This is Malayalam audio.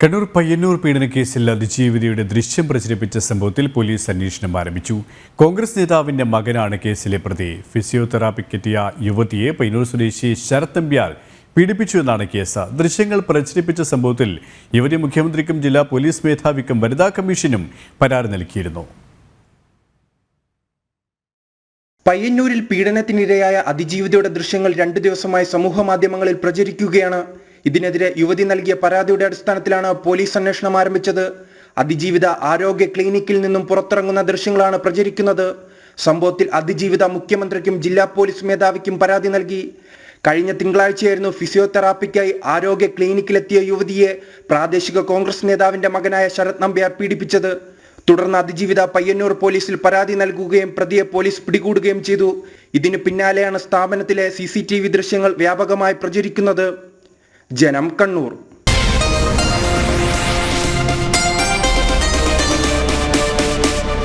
കണ്ണൂർ പയ്യന്നൂർ പീഡന കേസിൽ അതിജീവിതയുടെ ദൃശ്യം പ്രചരിപ്പിച്ച സംഭവത്തിൽ പോലീസ് അന്വേഷണം ആരംഭിച്ചു. കോൺഗ്രസ് നേതാവിന്റെ മകനാണ് കേസിലെ പ്രതി. ഫിസിയോതെറാപ്പിക്കെത്തിയ യുവതിയെ പയ്യന്നൂർ സ്വദേശി ശരത് നമ്പ്യാൽ പീഡിപ്പിച്ചു എന്നാണ് കേസ്. ദൃശ്യങ്ങൾ പ്രചരിപ്പിച്ച സംഭവത്തിൽ യുവതി മുഖ്യമന്ത്രിക്കും ജില്ലാ പോലീസ് മേധാവിക്കും വനിതാ കമ്മീഷനും പരാതി നൽകിയിരുന്നു. പയ്യന്നൂരിൽ പീഡനത്തിനിരയായ അതിജീവിതയുടെ ദൃശ്യങ്ങൾ രണ്ടു ദിവസമായി സമൂഹ മാധ്യമങ്ങളിൽ പ്രചരിക്കുകയാണ്. ഇതിനെതിരെ യുവതി നൽകിയ പരാതിയുടെ അടിസ്ഥാനത്തിലാണ് പോലീസ് അന്വേഷണം ആരംഭിച്ചത്. അതിജീവിത ആരോഗ്യ ക്ലിനിക്കിൽ നിന്നും പുറത്തിറങ്ങുന്ന ദൃശ്യങ്ങളാണ് പ്രചരിക്കുന്നത്. സംഭവത്തിൽ അതിജീവിത മുഖ്യമന്ത്രിക്കും ജില്ലാ പോലീസ് മേധാവിക്കും പരാതി നൽകി. കഴിഞ്ഞ തിങ്കളാഴ്ചയായിരുന്നു ഫിസിയോതെറാപ്പിക്കായി ആരോഗ്യ ക്ലിനിക്കിലെത്തിയ യുവതിയെ പ്രാദേശിക കോൺഗ്രസ് നേതാവിന്റെ മകനായ ശരത് നമ്പ്യാർ പീഡിപ്പിച്ചത്. തുടർന്ന് അതിജീവിത പയ്യന്നൂർ പോലീസിൽ പരാതി നൽകുകയും പ്രതിയെ പോലീസ് പിടികൂടുകയും ചെയ്തു. ഇതിനു പിന്നാലെയാണ് സ്ഥാപനത്തിലെ സി ദൃശ്യങ്ങൾ വ്യാപകമായി പ്രചരിക്കുന്നത്. ജനം കണ്ണൂർ